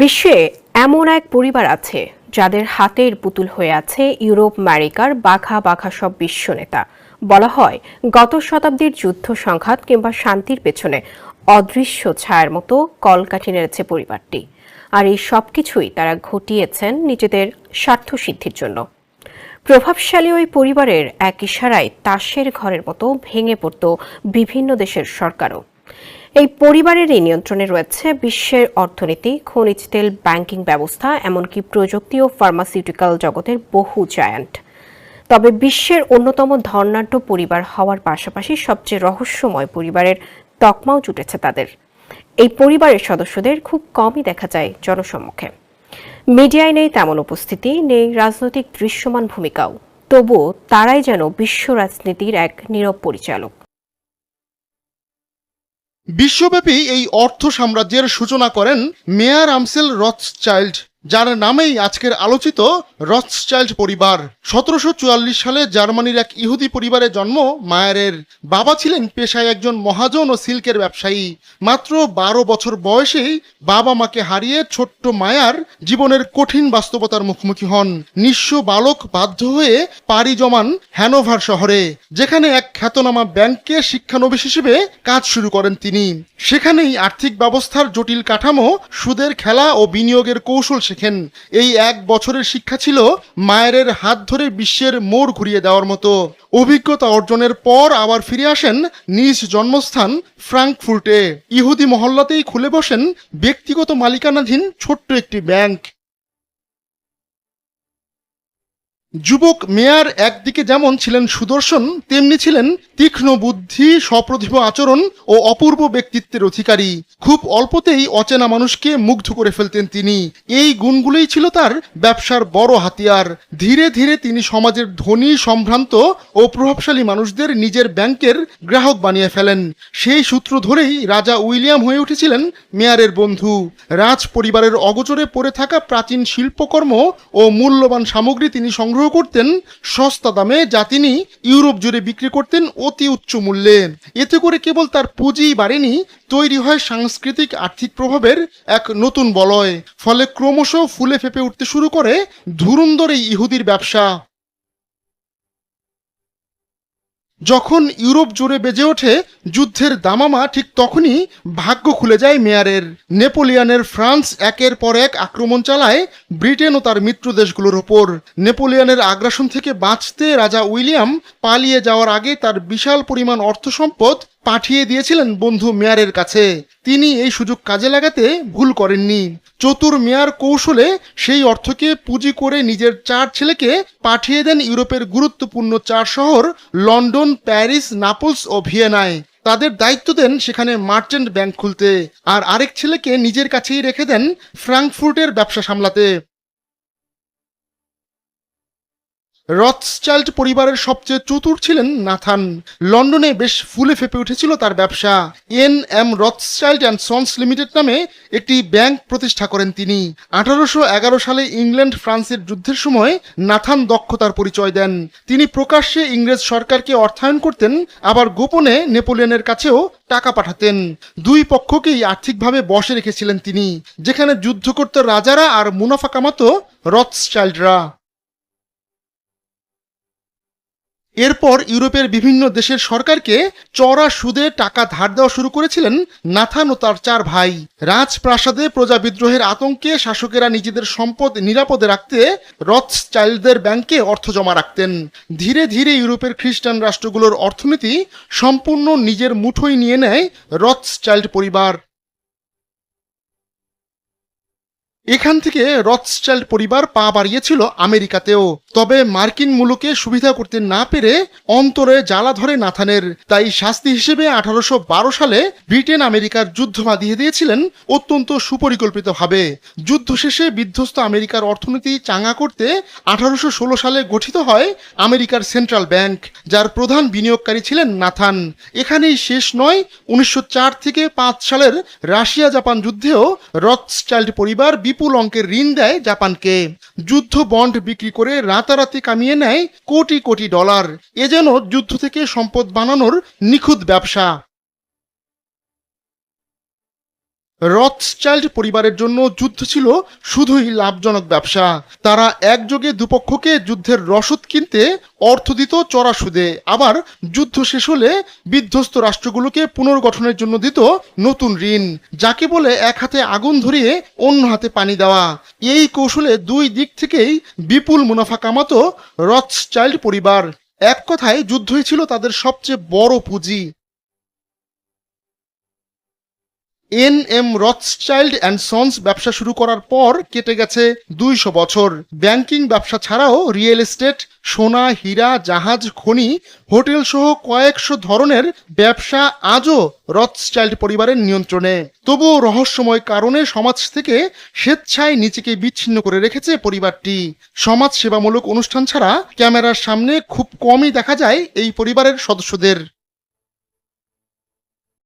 বিশ্বে এমন এক পরিবার আছে যাদের হাতের পুতুল হয়ে আছে ইউরোপ, আমেরিকার বাঘা বাঘা সব বিশ্ব নেতা। বলা হয়, গত শতাব্দীর যুদ্ধ সংঘাত কিংবা শান্তির পেছনে অদৃশ্য ছায়ার মতো কলকাঠি নেড়েছে পরিবারটি। আর এই সব কিছুই তারা ঘটিয়েছেন নিজেদের স্বার্থ সিদ্ধির জন্য। প্রভাবশালী ওই পরিবারের এক ইশারায় তাসের ঘরের মতো ভেঙে পড়ত বিভিন্ন দেশের সরকারও। এই পরিবারেরই নিয়ন্ত্রণে রয়েছে বিশ্বের অর্থনীতি, খনিজ তেল, ব্যাংকিং ব্যবস্থা, এমনকি প্রযুক্তি ও ফার্মাসিউটিক্যাল জগতের বহু জায়ান্ট। তবে বিশ্বের অন্যতম ধর্নাঢ্য পরিবার হওয়ার পাশাপাশি সবচেয়ে রহস্যময় পরিবারের তকমাও জুটেছে তাদের। এই পরিবারের সদস্যদের খুব কমই দেখা যায় জনসম্মুখে। মিডিয়ায় নেই তেমন উপস্থিতি, নেই রাজনৈতিক দৃশ্যমান ভূমিকাও। তবুও তারাই যেন বিশ্ব রাজনীতির এক নীরব পরিচালক। বিশ্বব্যাপী এই অর্থ সাম্রাজ্যের সূচনা করেন মেয়ার আমসেল রথসচাইল্ড যার নামেই আজকের আলোচিত রথসচাইল্ড পরিবার। সতেরোশো চুয়াল্লিশ সালে জার্মানির এক ইহুদি পরিবারে জন্ম। মায়ারের বাবা ছিলেন পেশায় একজন মহাজন ও সিল্কের ব্যবসায়ী। মাত্র বারো বছর বয়সেই বাবা মাকে হারিয়ে ছোট্ট মায়ার জীবনের কঠিন বাস্তবতার মুখোমুখি হন। নিঃস্ব বালক বাধ্য হয়ে পাড়ি জমান হ্যানোভার শহরে, যেখানে এক খ্যাতনামা ব্যাংকে শিক্ষানবিশ হিসেবে কাজ শুরু করেন তিনি। সেখানেই আর্থিক ব্যবস্থার জটিল কাঠামো, সুদের খেলা ও বিনিয়োগের কৌশল শেখেন। এই এক বছরের শিক্ষা ছিল মায়ের হাত ধরে বিশ্বের মোড় ঘুরিয়ে দেওয়ার মতো। অভিজ্ঞতা অর্জনের পর আবার ফিরে আসেন নিজ জন্মস্থান ফ্রাঙ্কফুর্টে। ইহুদি মহল্লাতেই খুলে বসেন ব্যক্তিগত মালিকানাধীন ছোট্ট একটি ব্যাংক। যুবক মেয়ার একদিকে যেমন ছিলেন সুদর্শন, তেমনি ছিলেন তীক্ষ্ণ বুদ্ধি, সপ্রতিভ আচরণ ও অপূর্ব ব্যক্তিত্বের অধিকারী। খুব অল্পতেই অচেনা মানুষকে মুগ্ধ করে ফেলতেন তিনি। এই গুণগুলোই ছিল তার ব্যবসার বড় হাতিয়ার। ধীরে ধীরে তিনি সমাজের ধনী, সম্ভ্রান্ত ও প্রভাবশালী মানুষদের নিজের ব্যাংকের গ্রাহক বানিয়ে ফেলেন। সেই সূত্র ধরেই রাজা উইলিয়াম হয়ে উঠেছিলেন মেয়ারের বন্ধু। রাজ পরিবারের অগোচরে পড়ে থাকা প্রাচীন শিল্পকর্ম ও মূল্যবান সামগ্রী তিনি সংগ্রহ করতেন সস্তা দামে যা তিনি ইউরোপ জুড়ে বিক্রি করতেন অতি উচ্চ মূল্যে। এতে করে কেবল তার পুঁজি বাড়েনি, তৈরি হয় সাংস্কৃতিক আর্থিক প্রভাবের এক নতুন বলয়। ফলে ক্রমশ ফুলে ফেপে উঠতে শুরু করে ধুরুন্দর এই ইহুদির ব্যবসা। যখন ইউরোপ জুড়ে বেজে ওঠে যুদ্ধের দামামা, ঠিক তখনই ভাগ্য খুলে যায় মেয়ারের। নেপোলিয়ানের ফ্রান্স একের পর এক আক্রমণ চালায় ব্রিটেন ও তার মিত্র দেশগুলোর ওপর। নেপোলিয়ানের আগ্রাসন থেকে বাঁচতে রাজা উইলিয়াম পালিয়ে যাওয়ার আগে তার বিশাল পরিমাণ অর্থ সম্পদ পাঠিয়ে দিয়েছিলেন বন্ধু মেয়ারের কাছে। তিনি এই সুযোগ কাজে লাগাতে ভুল করেননি। চতুর মেয়ার কৌশলে সেই অর্থকে পুঁজি করে নিজের চার ছেলেকে পাঠিয়ে দেন ইউরোপের গুরুত্বপূর্ণ চার শহর লন্ডন, প্যারিস, নাপলস ও ভিয়েনায়। তাদের দায়িত্ব দেন সেখানে মার্চেন্ট ব্যাংক খুলতে। আর আরেক ছেলেকে নিজের কাছেই রেখে দেন ফ্রাঙ্কফুর্টের ব্যবসা সামলাতে। রথসচাইল্ড পরিবারের সবচেয়ে চতুর ছিলেন নাথান। লন্ডনে বেশ ফুলে ফেপে উঠেছিল তার ব্যবসা। N M Rothschild and sons limited নামে একটি ব্যাংক প্রতিষ্ঠা করেন তিনি। আঠারোশো এগারো সালে ইংল্যান্ড ফ্রান্সের যুদ্ধের সময় নাথান দক্ষতার পরিচয় দেন। তিনি প্রকাশ্যে ইংরেজ সরকারকে অর্থায়ন করতেন, আবার গোপনে নেপোলিয়নের কাছেও টাকা পাঠাতেন। দুই পক্ষকেই আর্থিকভাবে বসে রেখেছিলেন তিনি, যেখানে যুদ্ধ করত রাজারা আর মুনাফা কামাতো রথসচাইল্ডরা এরপর ইউরোপের বিভিন্ন দেশের সরকারকে চড়া সুদে টাকা ধার দেওয়া শুরু করেছিলেন নাথান ও তার চার ভাই। রাজপ্রাসাদে প্রজা বিদ্রোহের আতঙ্কে শাসকেরা নিজেদের সম্পদ নিরাপদে রাখতে রথসচাইল্ডদের ব্যাংকে অর্থ জমা রাখতেন। ধীরে ধীরে ইউরোপের খ্রিস্টান রাষ্ট্রগুলোর অর্থনীতি সম্পূর্ণ নিজের মুঠোয় নিয়ে নেয় রথসচাইল্ড পরিবার। এখান থেকে রথসচাইল্ড পরিবার পা বাড়িয়েছিল আমেরিকাতেও। তবে মার্কিন মুলুকে সুবিধা করতে না পেরে অন্তরে জ্বালা ধরে নাথানের। তাই শাস্তি হিসেবে আঠারোশো বারো সালে ব্রিটেন আমেরিকার যুদ্ধ বাঁধিয়ে দিয়েছিলেন অত্যন্ত সুপরিকল্পিতভাবে। যুদ্ধ শেষে বিধ্বস্ত আমেরিকার অর্থনীতি চাঙা করতে আঠারোশো ষোলো সালে গঠিত হয় আমেরিকার সেন্ট্রাল ব্যাংক, যার প্রধান বিনিয়োগকারী ছিলেন নাথান। এখানেই শেষ নয়, উনিশশো থেকে পাঁচ সালের রাশিয়া জাপান যুদ্ধেও রথসচাইল্ড পরিবার বিপুল অঙ্কের ঋণ দেয় জাপানকে। যুদ্ধ বন্ড বিক্রি করে রাতারাতি কামিয়ে নেয় কোটি কোটি ডলার। এ যেন যুদ্ধ থেকে সম্পদ বানানোর নিখুঁত ব্যবসা। রথচাইল্ড পরিবারের জন্য যুদ্ধ ছিল শুধুই লাভজনক ব্যবসা। তারা একযোগে দুপক্ষকে যুদ্ধের রসদ কিনতে অর্থ দিত চড়া সুদে। আবার যুদ্ধ শেষ হলে বিধ্বস্ত রাষ্ট্রগুলোকে পুনর্গঠনের জন্য দিত নতুন ঋণ, যাকে বলে এক হাতে আগুন ধরিয়ে অন্য হাতে পানি দেওয়া। এই কৌশলে দুই দিক থেকেই বিপুল মুনাফা কামাতো রথচাইল্ড পরিবার। এক কথায় যুদ্ধই ছিল তাদের সবচেয়ে বড় পুঁজি। N M Rothschild and sons ব্যবসা শুরু করার পর কেটে গেছে দুইশো বছর। ব্যাংকিং ব্যবসা ছাড়াও রিয়েল এস্টেট, সোনা, হীরা, জাহাজ, খনি, হোটেল সহ কয়েকশো ধরনের ব্যবসা আজও রথচাইল্ড পরিবারের নিয়ন্ত্রণে। তবুও রহস্যময় কারণে সমাজ থেকে স্বেচ্ছায় নিজেকে বিচ্ছিন্ন করে রেখেছে পরিবারটি। সমাজ সেবামূলক অনুষ্ঠান ছাড়া ক্যামেরার সামনে খুব কমই দেখা যায় এই পরিবারের সদস্যদের।